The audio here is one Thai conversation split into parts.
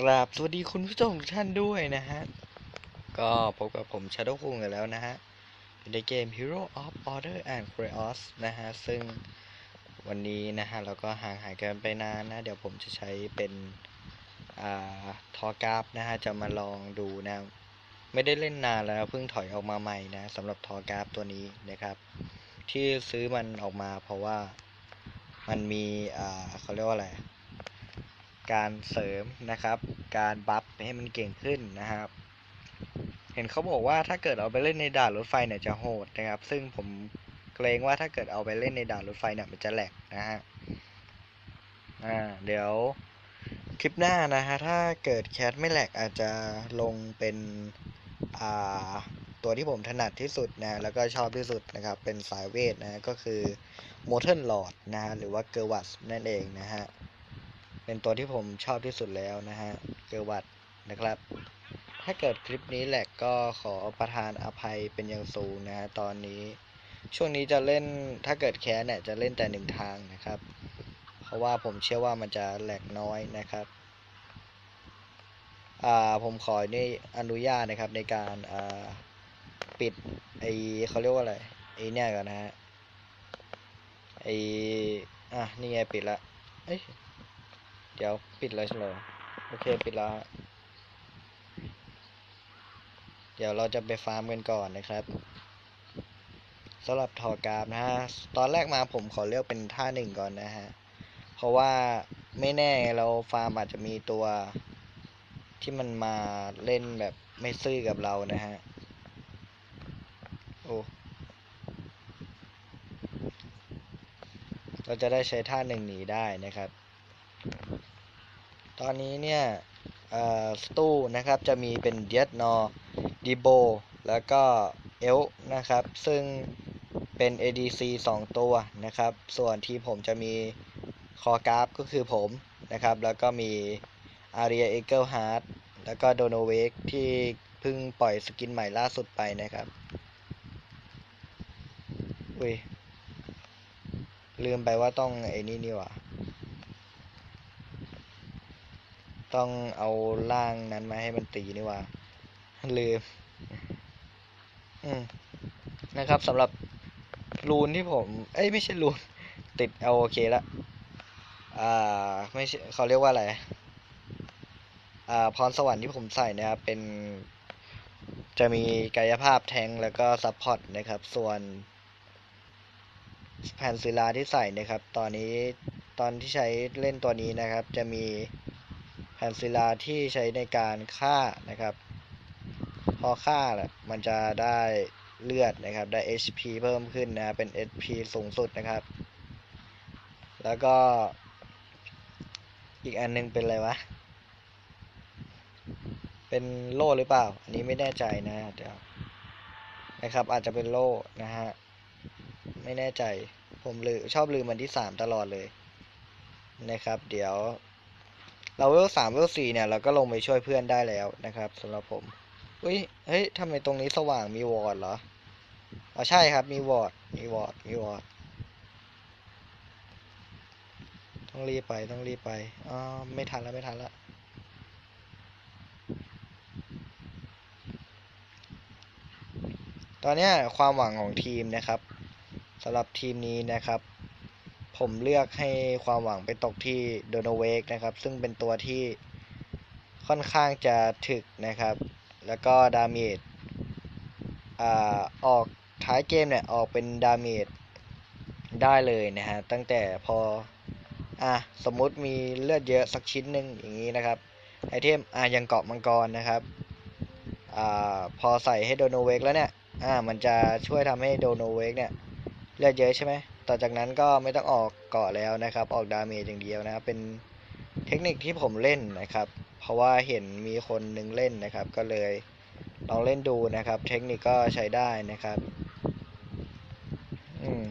กราบสวัสดีคุณผู้ชมทุกท่านด้วยนะฮะ ก็พบกับผม Shadow คุงกันแล้วนะฮะ ในเกม Hero of Order and Chaos นะฮะ ซึ่งวันนี้นะฮะ เราก็ห่างหายกันไปนานนะ เดี๋ยวผมจะใช้เป็น อ่า ทอกราฟนะฮะ จะมาลองดูนะ ไม่ได้เล่นนานแล้วเพิ่งถอยออกมาใหม่นะสำหรับทอกราฟตัวนี้นะครับ ที่ซื้อมันออกมาเพราะว่ามันมี อ่าเขาเรียกว่าอะไร การเสริมนะครับ การบัฟให้มันเก่งขึ้นนะครับ เห็นเขาบอกว่าถ้าเกิดเอาไปเล่นในด่านรถไฟเนี่ยจะโหดนะครับ ซึ่งผมเกรงว่าถ้าเกิดเอาไปเล่นในด่านรถไฟเนี่ยมันจะแหลกนะฮะอ่าเดี๋ยวคลิปหน้านะฮะถ้าเกิดแคสไม่แหลกอาจจะลงเป็นอ่าตัวที่ผมถนัดที่สุดนะแล้วก็ชอบที่สุดนะครับเป็นสายเวทนะก็คือ m o t o r Lord นะฮะหรือว่าเกอร์วัสนั่นเองนะฮะ เป็นตัวที่ผมชอบที่สุดแล้วนะฮะเกอร์วัตนะครับ ถ้าเกิดคลิปนี้แหลกก็ขอประทานอภัยเป็นอย่างสูงนะฮะตอนนี้ ช่วงนี้จะเล่นถ้าเกิดแคสเนี่ยจะเล่นแต่หนึ่งทางนะครับ เพราะว่าผมเชื่อว่ามันจะแหลกน้อยนะครับอ่าผมขอนี่อนุญาตนะครับในการอ่าปิดไอเขาเรียกว่าอะไรไอเนี่ยก่อนนะฮะไออะนี่ไงปิดละเอ้ย เดี๋ยวปิดเลยเหรอโอเคปิดแล้ว เดี๋ยวเราจะไปฟาร์มกันก่อนนะครับสำหรับทอกราฟนะฮะ ตอนแรกมาผมขอเลือกเป็นท่าหนึ่งก่อนนะฮะ เพราะว่าไม่แน่เราฟาร์มอาจจะมีตัวที่มันมาเล่นแบบไม่ซื่อกับเรานะฮะ โอ้ เราจะได้ใช้ท่าหนึ่งหนีได้นะครับ ตอนนี้เนี่ยสตูนะครับจะมีเป็นเดียดนอดีโบแล้วก็เอลนะครับ ซึ่งเป็น ADC 2 ตัวนะครับ ส่วนที่ผมจะมีคอกราฟก็คือผมนะครับ แล้วก็มีอารีเอเกิลฮาร์ดแล้วก็โดโนเวกที่เพิ่งปล่อยสกินใหม่ล่าสุดไปนะครับ อุ้ย ลืมไปว่าต้องไอ้นี่นี่หว่า ต้องเอาล่างนั้นมาให้มันตีนี่ว่าลืม อืม นะครับสำหรับรูนที่ผม เอ้ยไม่ใช่รูน ติดเอาโอเคละ อ่า ไม่ใช่เขาเรียกว่าอะไร อ่า พรสวรรค์ที่ผมใส่นะครับ เป็น จะมีกายภาพแทงแล้วก็ซัพพอร์ตนะครับ ส่วนแผ่นศิลาที่ใส่นะครับ ตอนนี้ตอนที่ใช้เล่นตัวนี้นะครับ จะมี แผ่นศิลาที่ใช้ในการฆ่านะครับ พอฆ่าแหละมันจะได้เลือดนะครับ ได้ HP เพิ่มขึ้นนะเป็น HP สูงสุดนะครับ แล้วก็อีกอันนึงเป็นอะไรวะ เป็นโล่หรือเปล่า อันนี้ไม่แน่ใจนะเดี๋ยวนะครับ อาจจะเป็นโล่นะฮะ ไม่แน่ใจ ผมลืมชอบลืมมันที่สามตลอดเลยนะครับ เดี๋ยว เราเวลสามเวลสี่เนี่ยเราก็ลงไปช่วยเพื่อนได้แล้วนะครับสำหรับผมอุ้ยเฮ้ยทำไมตรงนี้สว่างมีวอร์ดเหรออ๋อใช่ครับมีวอร์ดมีวอร์ดมีวอร์ดต้องรีบไปต้องรีบไปอ๋อไม่ทันแล้วไม่ทันแล้วตอนนี้ความหวังของทีมนะครับสำหรับทีมนี้นะครับ ผมเลือกให้ความหวังไปตกที่โดโนเวกนะครับ ซึ่งเป็นตัวที่ค่อนข้างจะถึกนะครับ แล้วก็ดาเมจอออกท้ายเกมเนี่ย ออกเป็นดาเมจได้เลยนะฮะ ตั้งแต่พอ อะ สมมุติมีเลือดเยอะสักชิ้นหนึ่งอย่างนี้นะครับ ไอเทม อะยังเกาะมังกรนะครับ อ่า พอใส่ให้โดโนเวกแล้วเนี่ย อ่า มันจะช่วยทำให้โดโนเวกเนี่ย เลือดเยอะใช่ไหมต่อจากนั้นก็ไม่ต้องออกเกาะแล้วนะครับ ออกดาเมจอย่างเดียวนะครับ เป็นเทคนิคที่ผมเล่นนะครับ เพราะว่าเห็นมีคนหนึ่งเล่นนะครับ ก็เลยลองเล่นดูนะครับ เทคนิคก็ใช้ได้นะครับอืม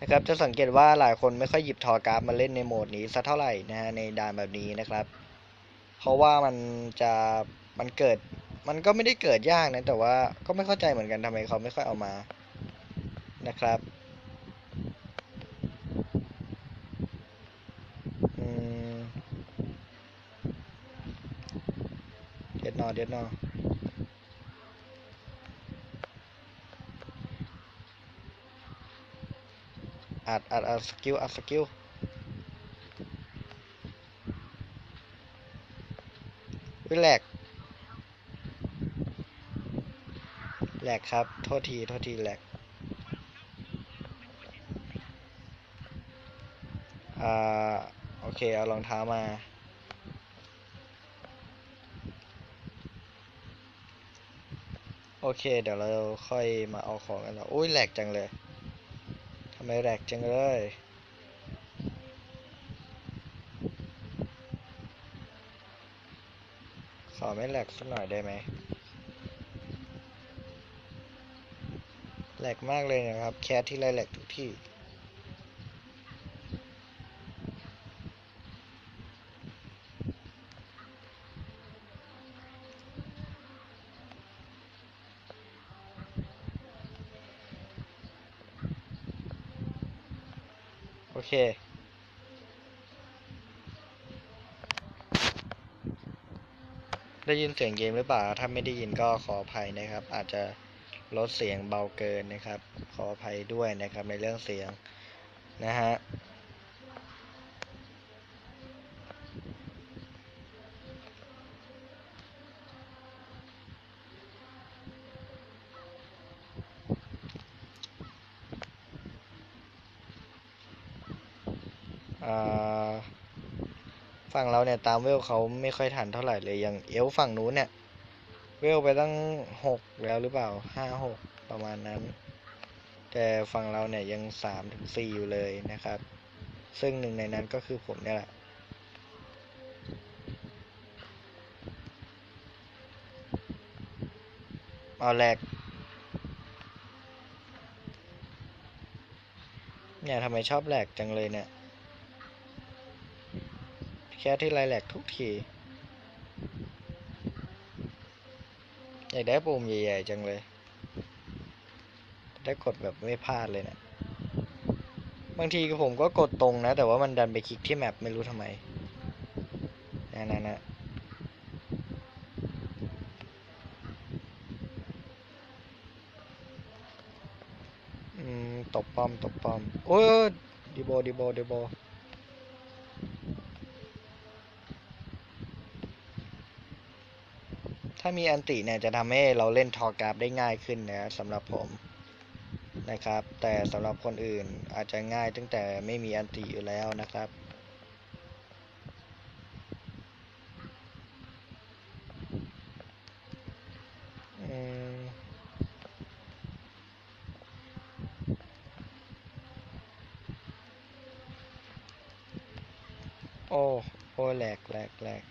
นะครับ จะสังเกตว่าหลายคนไม่ค่อยหยิบทอกราฟมาเล่นในโหมดนี้สักเท่าไหร่นะฮะในด่านแบบนี้นะครับ เพราะว่ามันจะมันเกิด มันก็ไม่ได้เกิดยากนะแต่ว่าก็ไม่เข้าใจเหมือนกันทำไมเขาไม่ค่อยเอามา นะครับอืมดนอเดียดนออัดอัดอัดสกิลอัดสกิลวิแหลกแหลกครับ โทษที โทษทีแหลก อ่าโอเค เอารองเท้ามา โอเค เดี๋ยวเราค่อยมาเอาของกันแล้วอุ้ยแหลกจังเลยทำไมแหลกจังเลยขอไม่แหลกสักหน่อยได้ไหมแหลกมากเลยนะครับ แคสที่ไรแหลกทุกที่ โอ เค ได้ยินเสียงเกมหรือเปล่า ถ้าไม่ได้ยินก็ขออภัยนะครับ อาจจะลดเสียงเบาเกินนะครับ ขออภัยด้วยนะครับในเรื่องเสียงนะฮะ อ่า ฝั่ง เนี่ยตามเวลเขาไม่ค่อยทันเท่าไหร่เลยอย่างเอลฝั่งนู้นเนี่ย เวลไปตั้งหกแล้วหรือเปล่าห้าหกประมาณนั้น แต่ฝั่งเราเนี่ยยังสามถึงสี่อยู่เลยนะครับ ซึ่งหนึ่งในนั้นก็คือผมเนี่ยแหละเอาแหลกเนี่ยทำไมชอบแหลกจังเลยเนี่ย แค่ที่ไรแหลกทุกที อยากได้ปุ่มใหญ่ๆจังเลย ได้กดแบบไม่พลาดเลยเนะี่ย บางทีก็ผมก็กดตรงนะ แต่ว่ามันดันไปคลิกที่แมปไม่รู้ทำไมนะนะนะอืมตบป้อม ตบป้อม โอ้ยดีโบดีโบดีโบ ถ้ามีอันติเนี่ยจะทำให้เราเล่นทอกราฟได้ง่ายขึ้นนะสำหรับผมนะครับ แต่สำหรับคนอื่นอาจจะง่ายตั้งแต่ไม่มีอันติอยู่แล้วนะครับ อืม โอ้ โอ้แหลกแหลกแหลก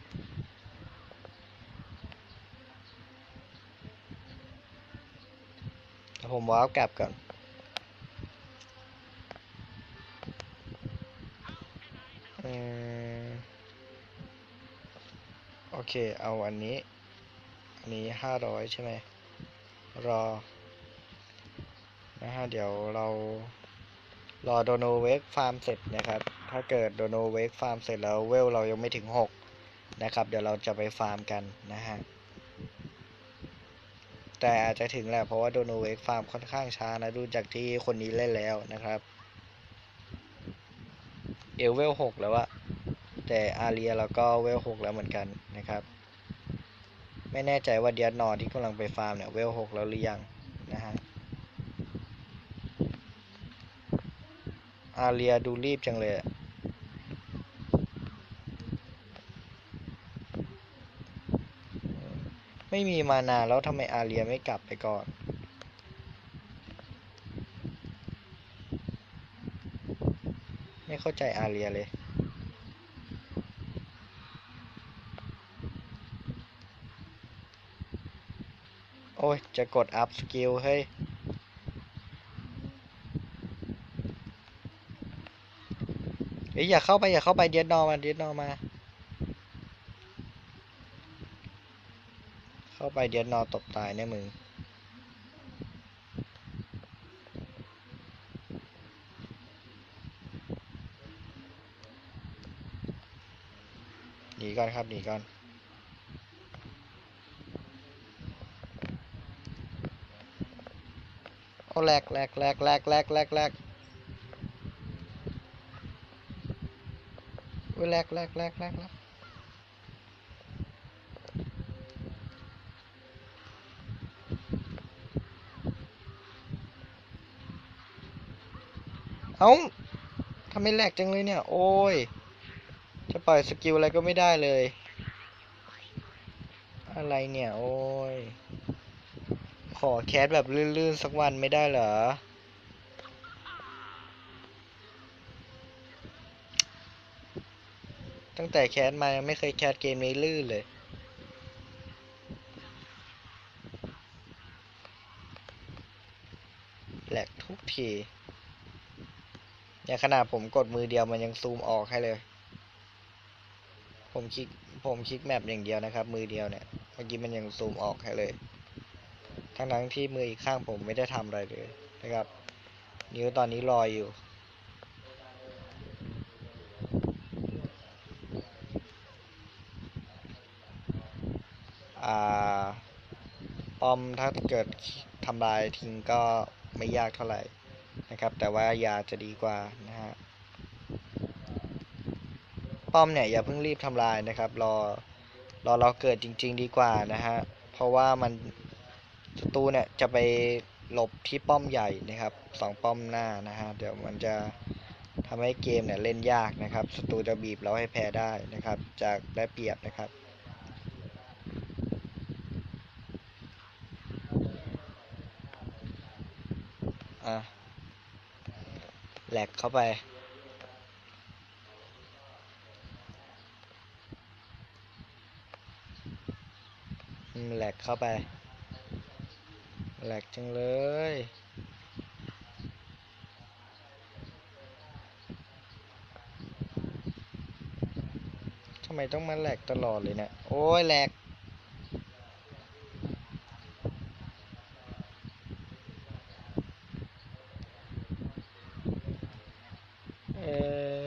เดี๋ย ว้าวกลับก่อน โอเค เอาอันนี้ อันนี้ห้าร้อยใช่ไหม รอ นะฮะ เดี๋ยวเรา รอโดโนเวกฟาร์มเสร็จนะครับ ถ้าเกิดโดโนเวกฟาร์มเสร็จแล้วเวลเรายังไม่ถึงหกนะครับ เดี๋ยวเราจะไปฟาร์มกันนะฮะ แต่อาจจะถึงแหละเพราะว่าโดโนเวกฟาร์มค่อนข้างช้านะ ดูจากที่คนนี้เล่นแล้วนะครับ เอลเวลหกแล้วอะแต่อาเรียเราก็เวลหกแล้วเหมือนกันนะครับ ไม่แน่ใจว่าเดียนอร์ที่กำลังไปฟาร์มเนี่ยเวลหกแล้วหรือยังนะฮะอาเรียดูรีบจังเลยอะ ไม่มีมานาแล้วทำไมอาเรียไม่กลับไปก่อนไม่เข้าใจอาเรียเลยโอ้ย จะกดอัพสกิลเฮ้ยเฮ้ยอย่าเข้าไปอย่าเข้าไปเดียดนอมาเดียดนอมา เข้าไปเดี๋ยวนอนตกตายแน่มึงหนีก่อนครับหนีก่อนโอ้แหลกแหลกแหลกแหลกแหลกแหลกแหลกโอ้แหลกแหลกแหลกแหลก เอ้าทำไมแหลกจังเลยเนี่ย โอ้ย จะปล่อยสกิลอะไรก็ไม่ได้เลย อะไรเนี่ย โอ้ย ขอแคสแบบลื่นๆ สักวันไม่ได้เหรอ ตั้งแต่แคสมายังไม่เคยแคสเกมนี้ลื่นเลยแหลกทุกที อย่างขนาดผมกดมือเดียวมันยังซูมออกให้เลย ผมคลิกผมคลิกแมปอย่างเดียวนะครับ มือเดียวเนี่ย เมื่อกี้มันยังซูมออกให้เลย ทั้งทั้งที่มืออีกข้างผมไม่ได้ทำอะไรเลยนะครับ นิ้วตอนนี้ลอยอยู่ อ่า ปอมถ้าเกิดทำลายทิ้งก็ไม่ยากเท่าไหร่ นะครับ แต่ว่ายาจะดีกว่านะฮะป้อมเนี่ยอย่าเพิ่งรีบทำลายนะครับ รอรอเราเกิดจริง ๆ ดีกว่านะฮะเพราะว่ามันศัตรูเนี่ยจะไปหลบที่ป้อมใหญ่นะครับสองป้อมหน้านะฮะเดี๋ยวมันจะทำให้เกมเนี่ยเล่นยากนะครับศัตรูจะบีบเราให้แพ้ได้นะครับ จากได้เปรียบนะครับ อะ แหลกเข้าไป แหลกเข้าไป แหลกจังเลยทำไมต้องมาแหลกตลอดเลยเนี่ยโอ้ยแหลก เออ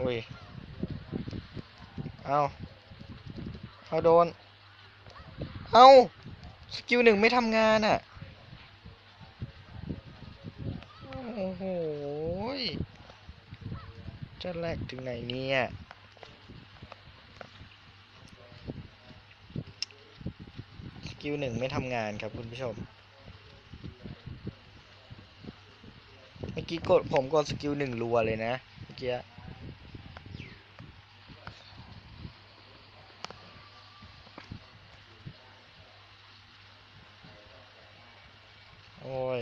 อุ้ย เอา เอาโดน เอาสกิลหนึ่งไม่ทำงานอะ โอ้โห จะแลกถึงไหนเนี่ย สกิลหนึ่งไม่ทำงานครับคุณผู้ชม เมื่อกี้กดผมกดสกิลหนึ่งรัวเลยนะ เมื่อกี้ โอ้ย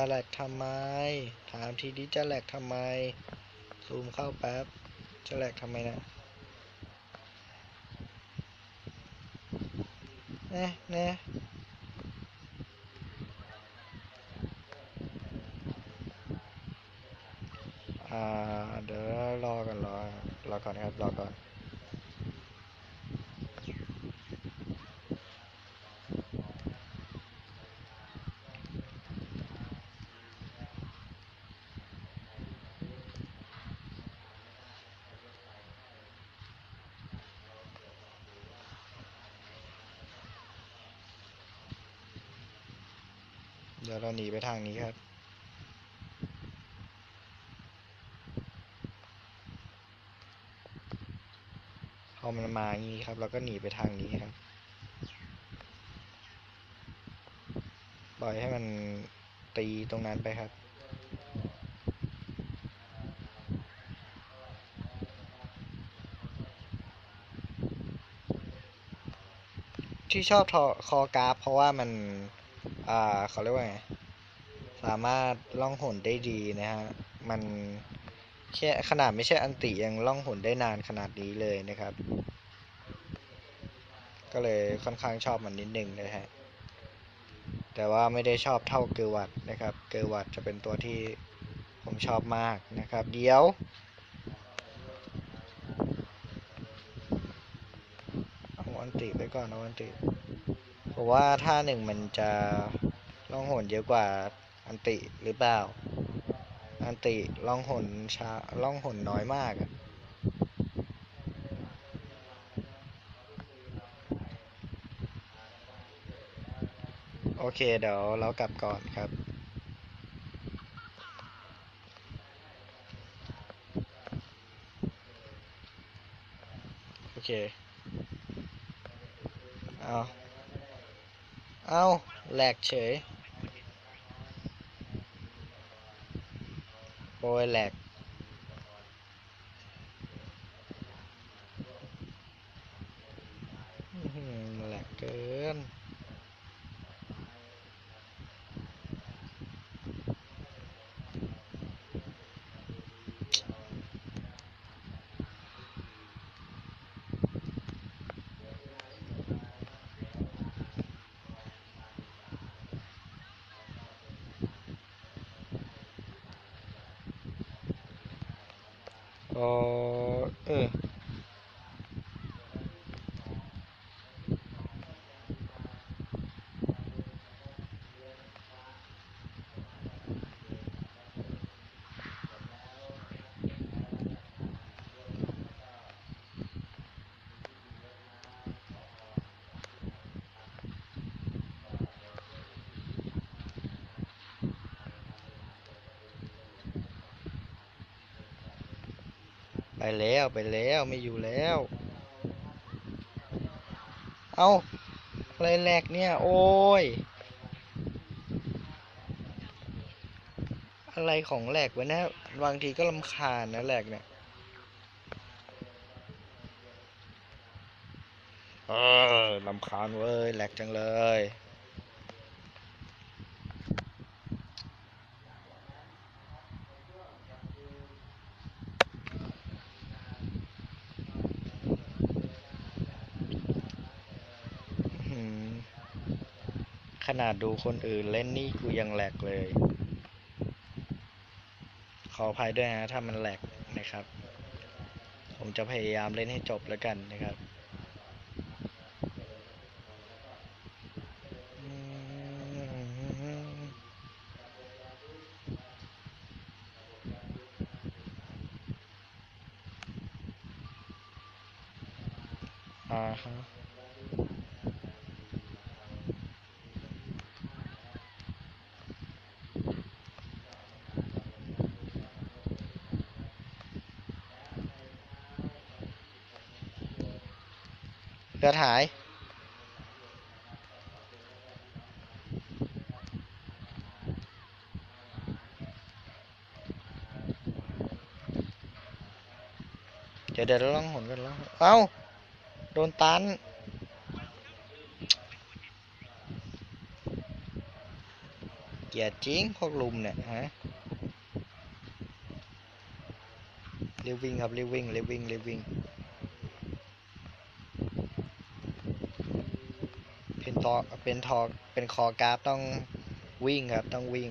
จะแหลกทำไม ถามทีนี้จะแหลกทำไม ซูมเข้าแป๊บ จะแหลกทำไมนะเน่เน่อ่า เดี๋ยวรอก่อนรอ รอก่อนครับ รอก่อน เดี๋ยวเราหนีไปทางนี้ครับ พอมันมาอย่างนี้ครับ เราก็หนีไปทางนี้ครับ ปล่อยให้มันตีตรงนั้นไปครับที่ชอบทอคอกราฟเพราะว่ามัน อ่าเขาเรียกว่าไงสามารถล่องหนได้ดีนะฮะมันแค่ขนาดไม่ใช่อันติยังล่องหนได้นานขนาดนี้เลยนะครับ ก็เลยค่อนข้างชอบมันนิดนึงนะฮะแต่ว่าไม่ได้ชอบเท่าเกอวัตนะครับ เกอวัตจะเป็นตัวที่ผมชอบมากนะครับ เดี๋ยวเอาอันติไปก่อนเอาอันติ เพราะว่าท่าหนึ่งมันจะล่องหนเยอะกว่าอันติหรือเปล่า อันติล่องหนช้าล่องหนน้อยมากอะโอเค เดี๋ยวเรากลับก่อนครับ โอเค เอา เอาแหลกเฉยโอ้ยแหลก อื้อหือแหลกเกิน เออเออ ไป แล้วไปแล้วไม่อยู่แล้ว เอาอะไรแหลกเนี่ย โอ้ย อะไรของแหลกวะนะบางทีก็ลำคาญนะแหลกเนี่ยเออลำคาญเว้ยแหลกจังเลย อื้อหือ ขนาดดูคนอื่นเล่นนี่กูยังแหลกเลย ขออภัยด้วยนะถ้ามันแหลกนะครับ ผมจะพยายามเล่นให้จบแล้วกันนะครับอืมอ่าฮะ เลือดหายเดี๋ยวเดี๋ยวเราล่องหนกันแล้วเอ้า โดนตันเกียจริงพวกลุมเนี่ยฮะเรียวิ่งครับเรียวิ่งเรียวิ่งเรียวิ่ง เป็นต อเป็นทอเป็นคอกราฟต้องวิ่งครับ ต้องวิ่ง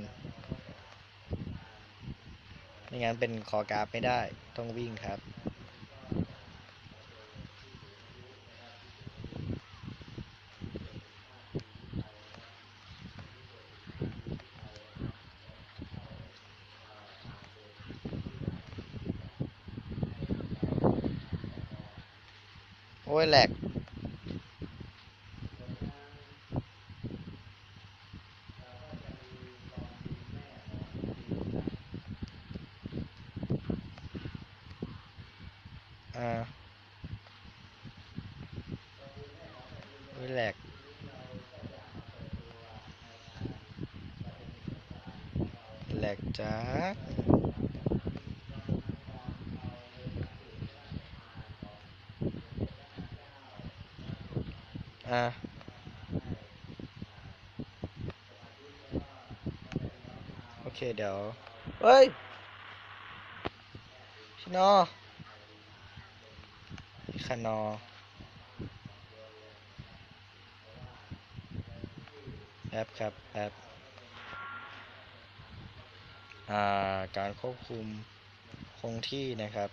ไม่งั้นเป็นคอกราฟไม่ได้ ต้องวิ่งครับโอ้ยแหลก อ่าโอ้ยแหลก แหล กจ้าอ่าโอเคเดี๋ยว เฮ้ยพี่นอพี่คานอแอปครับแอ่า การควบคุมคงที่นะครับ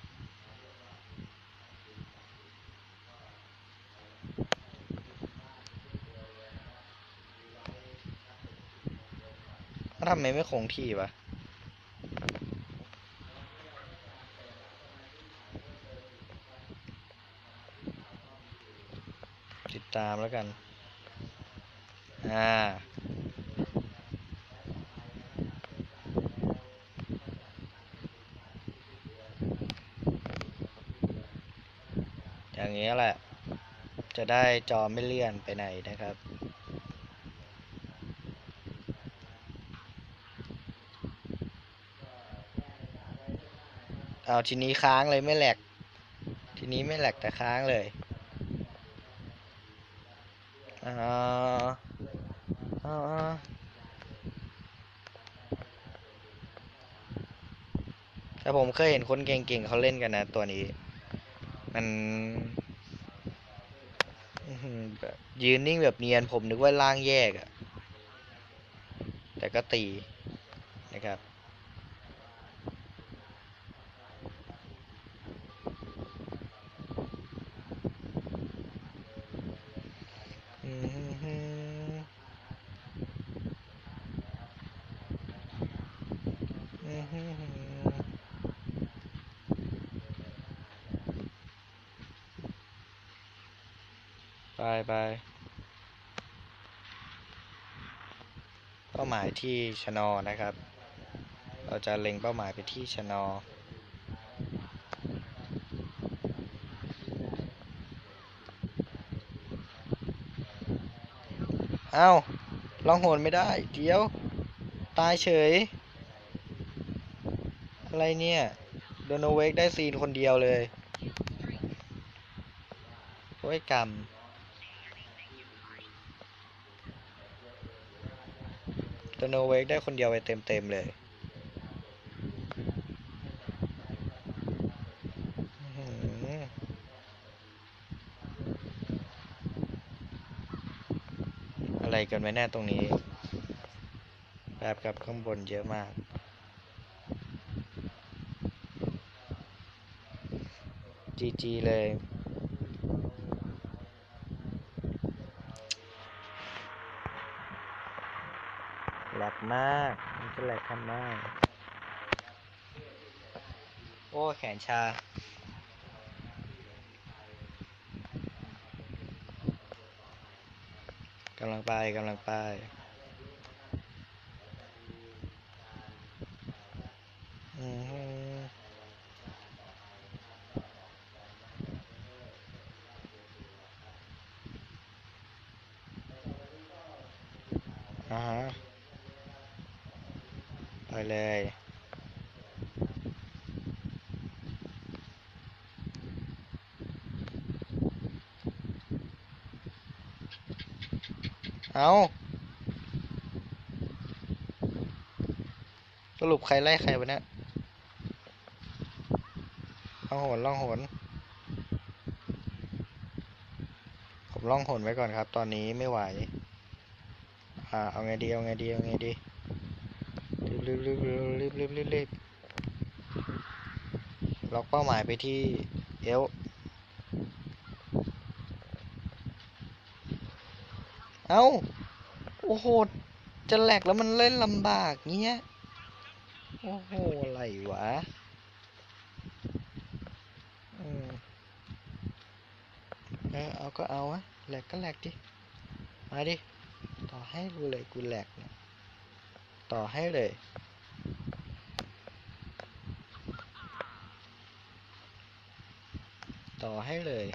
ทำไมไม่คงที่วะติดตามแล้วกัน อ่า จะได้จอไม่เลื่อนไปไหนนะครับ เอาทีนี้ค้างเลยไม่แหลก ทีนี้ไม่แหลกแต่ค้างเลยอ่าอ่าแต่ผมเคยเห็นคนเก่งๆเขาเล่นกันนะตัวนี้ มัน ยืนนิ่งแบบเนียนผมนึกว่าล่างแยกอะแต่ก็ตีนะครับ อืมฮึอืมฮึไปไปเป้าหมาย ที่ชนอนะครับ เราจะเล็งเป้าหมายไปที่ชนอเอ้าลองโหนไม่ได้ เดี๋ยว ตายเฉย อะไรเนี่ย โดนเวกได้ซีนคนเดียวเลยโอ้ยกรรม โนเวกได้คนเดียวไปเต็มๆเลยอื้อหืออะไรกันไว้แน่ตรงนี้ แบบกับข้างบนเยอะมากจีจีเลย แหลกมาก มันจะแหลกทันมาก โอ้ แขนชา กำลังไป กำลังไป อือฮึอ่าฮะไปเลย เอาสรุปใครไล่ใครวะเนี่ยล่องหนล่องหนผมล่องหนไว้ก่อนครับ ตอนนี้ไม่ไหว อ่า เอาไงดี เอาไงดี เอาไงดี รีบรีบรีบรีบรีบรีบรีบล็อกเป้าหมายไปที่เอล เอ้า โอ้โห จะแหลกแล้วมันเล่นลำบากเงี้ย โอ้โห อะไรวะเออเอาก็เอาวะแหลกก็แหลกดิ มาดิ ต่อให้กูเลยกูแหลกเนี่ย ต่อให้เลยต่อให้เลย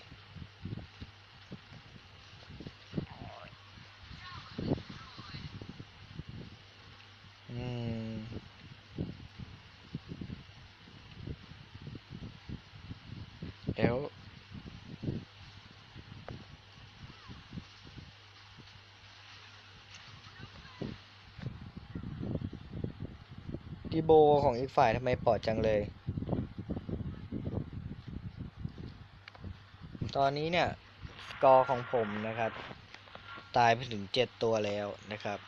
อืม เอล ดีโบของอีกฝ่ายทำไมปอดจังเลย ตอนนี้เนี่ย สกอร์ของผมนะครับ ตายไปถึงเจ็ดตัวแล้วนะครับ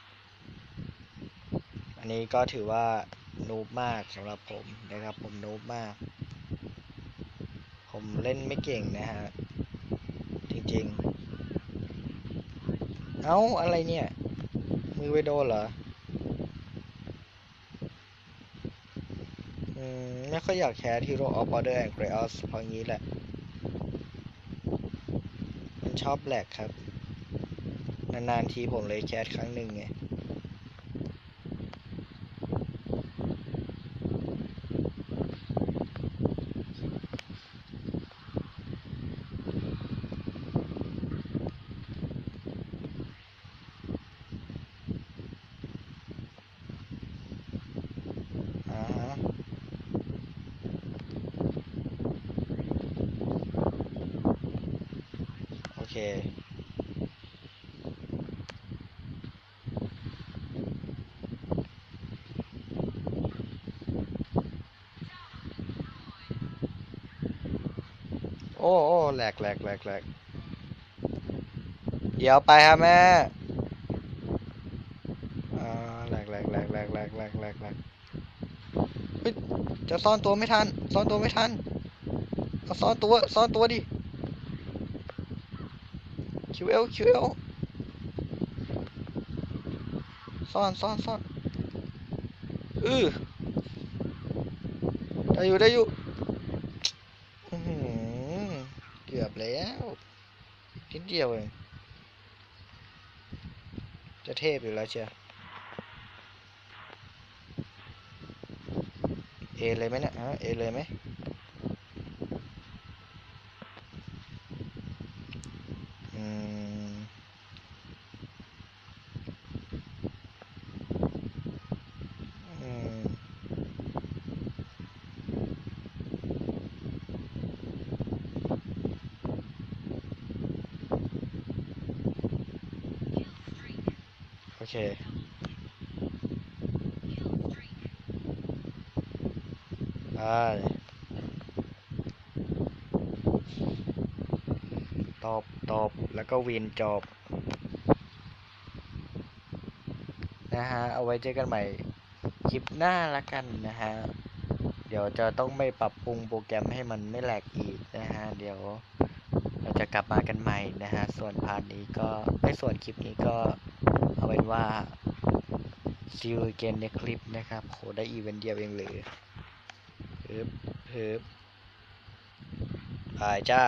อันนี้ก็ถือว่านูบมากสำหรับผมนะครับ ผมนูบมาก ผมเล่นไม่เก่งนะฮะ จริงๆ เอ้า อะไรเนี่ย มือไปโดนเหรอ อืม ไม่ ค่อยอยากแคส Hero of Order and Chaos เพราะงี้แหละ มันชอบแหลกครับ นานๆทีผมเลยแคสครั้งหนึ่งไง อ่าฮะ โอเค โอ้โอ้แหล กแหลกแหลกแหลกเดี๋ยวไปครับแม่อ่าแหลกแหลกแหลกแหลกแหลกแหลกแหลกแหลกเฮ้ยจะซ่อนตัวไม่ทัน ซ่อนตัวไม่ทันเอาซ่อนตัว ซ่อนตัวดิคิวเอลคิวเอลซ่อนซ่อนซ่อนอือได้อยู่ได้อยู่อื้อหือเกื อบแล้วนิดเดียวเองจะเทพอยู่แล้วเชียวเอเลยไหมเนี่ยฮะเอเลยไหมอืม อืม โอ เคได้ตบ ตบ แล้วก็วินจบ นะฮะ เอาไว้เจอกันใหม่ คลิปหน้าละกันนะฮะ เดี๋ยวจะต้องไม่ปรับปรุงโปรแกรมให้มันไม่แหลกอีกนะฮะ เดี๋ยวเราจะกลับมากันใหม่นะฮะ ส่วนพาร์ทนี้ก็ไอ้ส่วนคลิปนี้ก็ เอาเป็นว่าซิลเกมในคลิปนะครับโหได้อีเวนต์เดียวเองเลยเฮึบฮึบไปจ้า